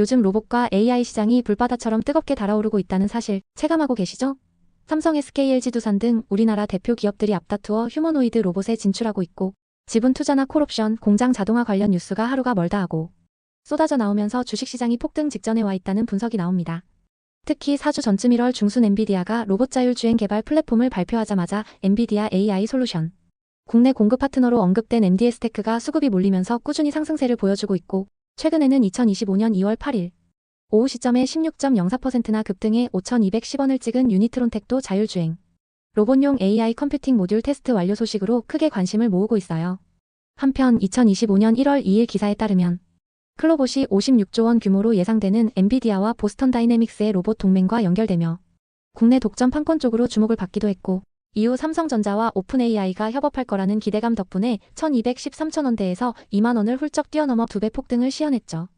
요즘 로봇과 AI 시장이 불바다처럼 뜨겁게 달아오르고 있다는 사실 체감하고 계시죠? 삼성, SK, LG 두산 등 우리나라 대표 기업들이 앞다투어 휴머노이드 로봇에 진출하고 있고 지분 투자나 콜옵션, 공장 자동화 관련 뉴스가 하루가 멀다 하고 쏟아져 나오면서 주식시장이 폭등 직전에 와 있다는 분석이 나옵니다. 특히 4주 전쯤 1월 중순 엔비디아가 로봇 자율주행 개발 플랫폼을 발표하자마자 엔비디아 AI 솔루션 국내 공급 파트너로 언급된 MDS 테크가 수급이 몰리면서 꾸준히 상승세를 보여주고 있고 최근에는 2025년 2월 8일 오후 시점에 16.04%나 급등해 5,210원을 찍은 유니트론텍도 자율주행 로봇용 AI 컴퓨팅 모듈 테스트 완료 소식으로 크게 관심을 모으고 있어요. 한편 2025년 1월 2일 기사에 따르면 클로봇이 56조 원 규모로 예상되는 엔비디아와 보스턴 다이내믹스의 로봇 동맹과 연결되며 국내 독점 판권 쪽으로 주목을 받기도 했고 이후 삼성전자와 오픈 AI가 협업할 거라는 기대감 덕분에 1213천원대에서 2만원을 훌쩍 뛰어넘어 두 배 폭등을 시현했죠.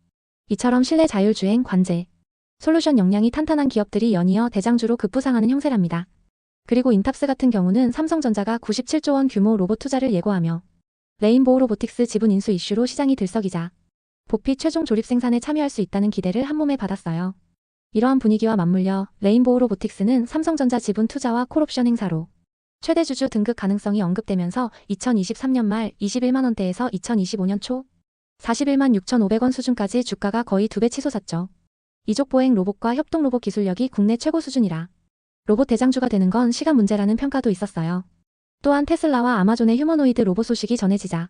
이처럼 실내 자율주행, 관제, 솔루션 역량이 탄탄한 기업들이 연이어 대장주로 급부상하는 형세랍니다. 그리고 인탑스 같은 경우는 삼성전자가 97조 원 규모 로봇 투자를 예고하며 레인보우 로보틱스 지분 인수 이슈로 시장이 들썩이자 보피 최종 조립 생산에 참여할 수 있다는 기대를 한몸에 받았어요. 이러한 분위기와 맞물려 레인보우 로보틱스는 삼성전자 지분 투자와 콜옵션 행사로 최대 주주 등극 가능성이 언급되면서 2023년 말 21만 원대에서 2025년 초 41만 6,500원 수준까지 주가가 거의 두 배 치솟았죠. 이족 보행 로봇과 협동 로봇 기술력이 국내 최고 수준이라 로봇 대장주가 되는 건 시간 문제라는 평가도 있었어요. 또한 테슬라와 아마존의 휴머노이드 로봇 소식이 전해지자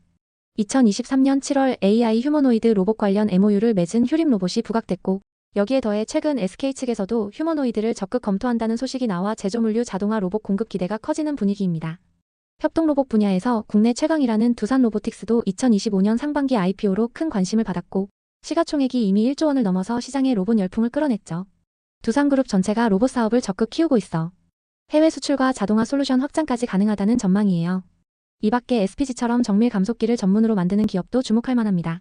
2023년 7월 AI 휴머노이드 로봇 관련 MOU를 맺은 휴림 로봇이 부각됐고 여기에 더해 최근 SK 측에서도 휴머노이드를 적극 검토한다는 소식이 나와 제조물류 자동화 로봇 공급 기대가 커지는 분위기입니다. 협동 로봇 분야에서 국내 최강이라는 두산 로보틱스도 2025년 상반기 IPO로 큰 관심을 받았고 시가총액이 이미 1조 원을 넘어서 시장의 로봇 열풍을 끌어냈죠. 두산그룹 전체가 로봇 사업을 적극 키우고 있어 해외 수출과 자동화 솔루션 확장까지 가능하다는 전망이에요. 이 밖에 SPG처럼 정밀 감속기를 전문으로 만드는 기업도 주목할 만합니다.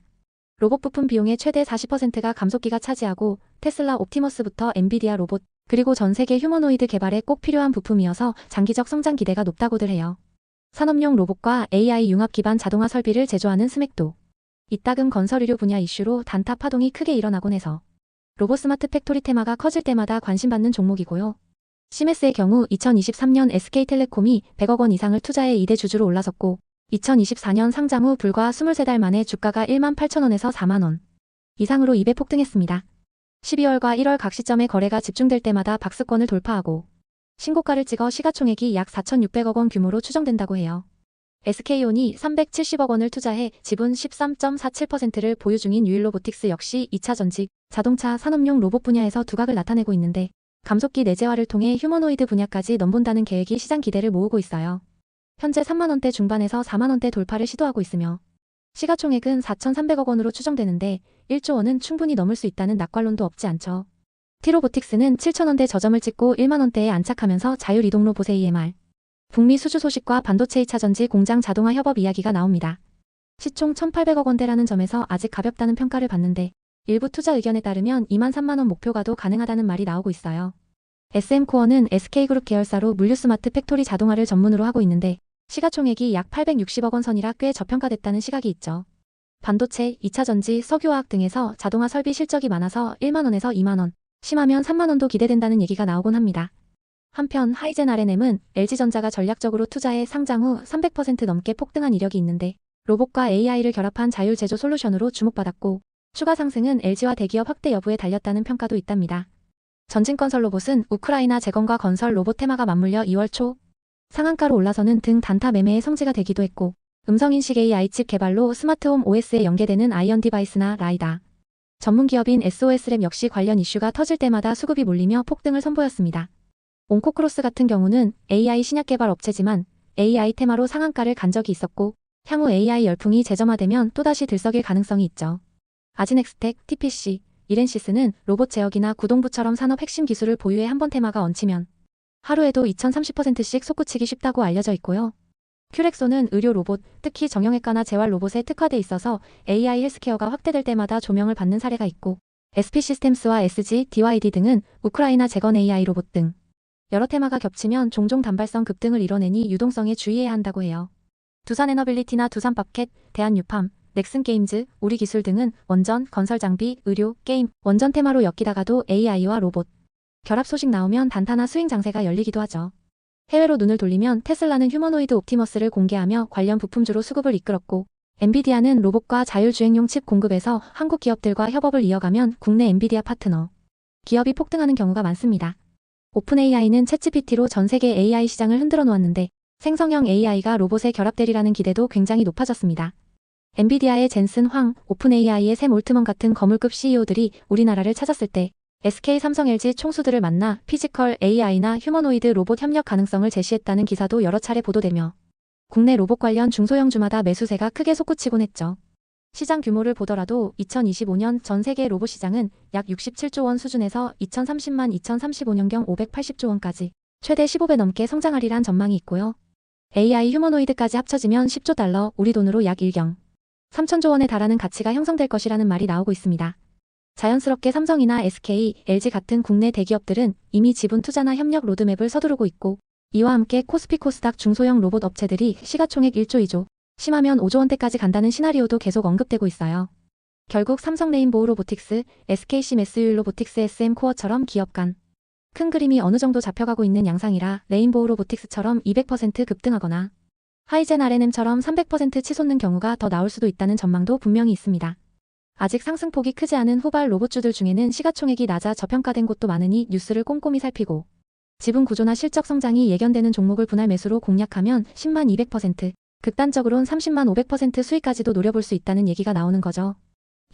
로봇 부품 비용의 최대 40%가 감속기가 차지하고 테슬라 옵티머스부터 엔비디아 로봇, 그리고 전 세계 휴머노이드 개발에 꼭 필요한 부품이어서 장기적 성장 기대가 높다고들 해요. 산업용 로봇과 AI 융합 기반 자동화 설비를 제조하는 스맥도 이따금 건설 의료 분야 이슈로 단타 파동이 크게 일어나곤 해서 로봇 스마트 팩토리 테마가 커질 때마다 관심받는 종목이고요. 시메스의 경우 2023년 SK텔레콤이 100억 원 이상을 투자해 2대 주주로 올라섰고 2024년 상장 후 불과 23달 만에 주가가 1만 8천원에서 4만원 이상으로 2배 폭등했습니다. 12월과 1월 각 시점에 거래가 집중될 때마다 박스권을 돌파하고 신고가를 찍어 시가총액이 약 4,600억 원 규모로 추정된다고 해요. SK온이 370억 원을 투자해 지분 13.47%를 보유 중인 유일로보틱스 역시 2차 전직, 자동차 산업용 로봇 분야에서 두각을 나타내고 있는데 감속기 내재화를 통해 휴머노이드 분야까지 넘본다는 계획이 시장 기대를 모으고 있어요. 현재 3만원대 중반에서 4만원대 돌파를 시도하고 있으며 시가총액은 4,300억 원으로 추정되는데 1조 원은 충분히 넘을 수 있다는 낙관론도 없지 않죠. 티로보틱스는 7천원대 저점을 찍고 1만원대에 안착하면서 자율이동 로봇 AMR, 북미 수주 소식과 반도체 2차 전지 공장 자동화 협업 이야기가 나옵니다. 시총 1,800억 원대라는 점에서 아직 가볍다는 평가를 받는데 일부 투자 의견에 따르면 2만 3만원 목표가도 가능하다는 말이 나오고 있어요. SM코어는 SK그룹 계열사로 물류스마트 팩토리 자동화를 전문으로 하고 있는데 시가총액이 약 860억 원 선이라 꽤 저평가됐다는 시각이 있죠. 반도체, 2차 전지, 석유화학 등에서 자동화 설비 실적이 많아서 1만원에서 2만원, 심하면 3만원도 기대된다는 얘기가 나오곤 합니다. 한편 하이젠 RNM은 LG전자가 전략적으로 투자해 상장 후 300% 넘게 폭등한 이력이 있는데 로봇과 AI를 결합한 자율 제조 솔루션으로 주목받았고 추가 상승은 LG와 대기업 확대 여부에 달렸다는 평가도 있답니다. 전진건설 로봇은 우크라이나 재건과 건설 로봇 테마가 맞물려 2월 초 상한가로 올라서는 등 단타 매매의 성지가 되기도 했고 음성인식 AI 칩 개발로 스마트홈 OS에 연계되는 아이언 디바이스나 라이다 전문 기업인 SOS램 역시 관련 이슈가 터질 때마다 수급이 몰리며 폭등을 선보였습니다. 온코크로스 같은 경우는 AI 신약 개발 업체지만 AI 테마로 상한가를 간 적이 있었고 향후 AI 열풍이 재점화되면 또다시 들썩일 가능성이 있죠. 아지넥스텍, TPC, 이렌시스는 로봇 제어기나 구동부처럼 산업 핵심 기술을 보유해 한 번 테마가 얹히면 하루에도 2030%씩 솟구치기 쉽다고 알려져 있고요. 큐렉소는 의료 로봇, 특히 정형외과나 재활 로봇에 특화돼 있어서 AI 헬스케어가 확대될 때마다 조명을 받는 사례가 있고 SP 시스템스와 SG, DYD 등은 우크라이나 재건 AI 로봇 등 여러 테마가 겹치면 종종 단발성 급등을 이뤄내니 유동성에 주의해야 한다고 해요. 두산에너빌리티나 두산밥켓, 대한유팜, 넥슨 게임즈, 우리 기술 등은 원전, 건설 장비, 의료, 게임, 원전 테마로 엮이다가도 AI와 로봇. 결합 소식 나오면 단타나 스윙 장세가 열리기도 하죠. 해외로 눈을 돌리면 테슬라는 휴머노이드 옵티머스를 공개하며 관련 부품주로 수급을 이끌었고, 엔비디아는 로봇과 자율주행용 칩 공급에서 한국 기업들과 협업을 이어가면 국내 엔비디아 파트너. 기업이 폭등하는 경우가 많습니다. 오픈 AI는 챗GPT로 전 세계 AI 시장을 흔들어 놓았는데, 생성형 AI가 로봇에 결합되리라는 기대도 굉장히 높아졌습니다. 엔비디아의 젠슨 황, 오픈 AI의 샘 올트먼 같은 거물급 CEO들이 우리나라를 찾았을 때, SK 삼성 LG 총수들을 만나 피지컬 AI나 휴머노이드 로봇 협력 가능성을 제시했다는 기사도 여러 차례 보도되며 국내 로봇 관련 중소형주마다 매수세가 크게 솟구치곤 했죠. 시장 규모를 보더라도 2025년 전 세계 로봇 시장은 약 67조 원 수준에서 2030만 2035년경 580조 원까지 최대 15배 넘게 성장하리란 전망이 있고요. AI 휴머노이드까지 합쳐지면 10조 달러, 우리 돈으로 약 1경 3천조 원에 달하는 가치가 형성될 것이라는 말이 나오고 있습니다. 자연스럽게 삼성이나 SK, LG 같은 국내 대기업들은 이미 지분 투자나 협력 로드맵을 서두르고 있고 이와 함께 코스피 코스닥 중소형 로봇 업체들이 시가총액 1조 2조, 심하면 5조 원대까지 간다는 시나리오도 계속 언급되고 있어요. 결국 삼성 레인보우 로보틱스, SKC 매스유 로보틱스 SM 코어처럼 기업 간 큰 그림이 어느 정도 잡혀가고 있는 양상이라 레인보우 로보틱스처럼 200% 급등하거나 하이젠 RNM처럼 300% 치솟는 경우가 더 나올 수도 있다는 전망도 분명히 있습니다. 아직 상승폭이 크지 않은 후발 로봇주들 중에는 시가총액이 낮아 저평가된 곳도 많으니 뉴스를 꼼꼼히 살피고 지분 구조나 실적 성장이 예견되는 종목을 분할 매수로 공략하면 10만 200%, 극단적으론 30만 500% 수익까지도 노려볼 수 있다는 얘기가 나오는 거죠.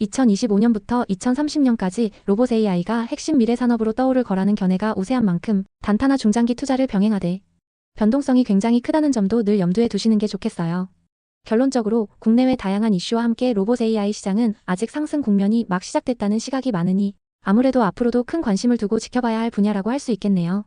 2025년부터 2030년까지 로봇 AI가 핵심 미래 산업으로 떠오를 거라는 견해가 우세한 만큼 단타나 중장기 투자를 병행하되 변동성이 굉장히 크다는 점도 늘 염두에 두시는 게 좋겠어요. 결론적으로 국내외 다양한 이슈와 함께 로봇 AI 시장은 아직 상승 국면이 막 시작됐다는 시각이 많으니 아무래도 앞으로도 큰 관심을 두고 지켜봐야 할 분야라고 할 수 있겠네요.